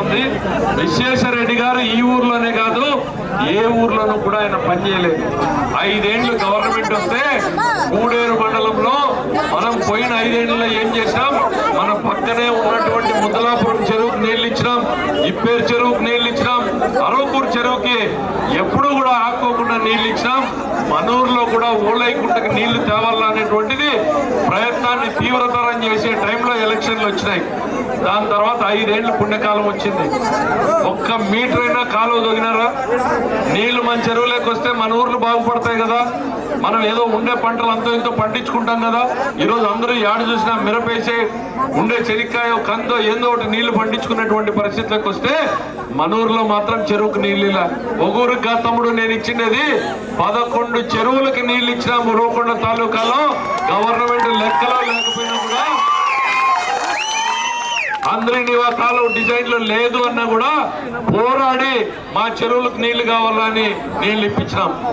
ఉంది. విశ్వేశ్వరరెడ్డి గారు ఈ ఊర్లోనే కాదు ఏ ఊర్లోనూ కూడా ఆయన పనిచేయలేదు ఐదేళ్ళు గవర్నమెంట్ వస్తే మూడేరు మండలంలో మనం పోయిన ఐదేళ్ళలో ఏం చేసినాం? మన పక్కనే ఉన్నటువంటి ముద్దలాపురం చెరువుకు నీళ్ళు ఇచ్చినాం ఇప్పేరు చెరువుకు నీళ్ళు ఇచ్చినాం అరవపూర్ చెరువుకి ఎప్పుడు కూడా ఆక్కోకుండా నీళ్ళు ఇచ్చినాం. మనూరులో కూడా ఊళ్ళైకుంటకి నీళ్ళు తేవాలనేటువంటిది ప్రయత్నాన్ని తీవ్రతరం చేసే టైంలో ఎలక్షన్లు వచ్చినాయి. దాని తర్వాత ఐదేళ్ళు పుణ్యకాలం వచ్చింది. ఒక్క మీటర్ అయినా కాలువ దొగినారా నీళ్ళు మన చెరువులోకి వస్తే మన ఊర్లు బాగుపడతాయి కదా. మనం ఏదో ఉండే పంటలు అంతో ఇంతో పండించుకుంటాం కదా. ఈరోజు అందరూ యాడ చూసినా మిరపేసే ఉండే చెరికాయ కందో ఏందో ఒకటి నీళ్ళు పండించుకున్నటువంటి పరిస్థితిలోకి వస్తే మన ఊర్లో మాత్రం చెరువుకు నీళ్ళు ఇలా. ఒగూరుగా తమ్ముడు నేను ఇచ్చినది పదకొండు చెరువులకి నీళ్ళు ఇచ్చిన మురవకొండ తాలూకాలో. గవర్నమెంట్ లెక్కలో లేకపోయినా అందరి నివాసాలు డిజైన్లు లేదు అన్నా కూడా పోరాడి మా చెరువులకు నీళ్ళు కావాలని నీళ్ళు ఇప్పించినాం.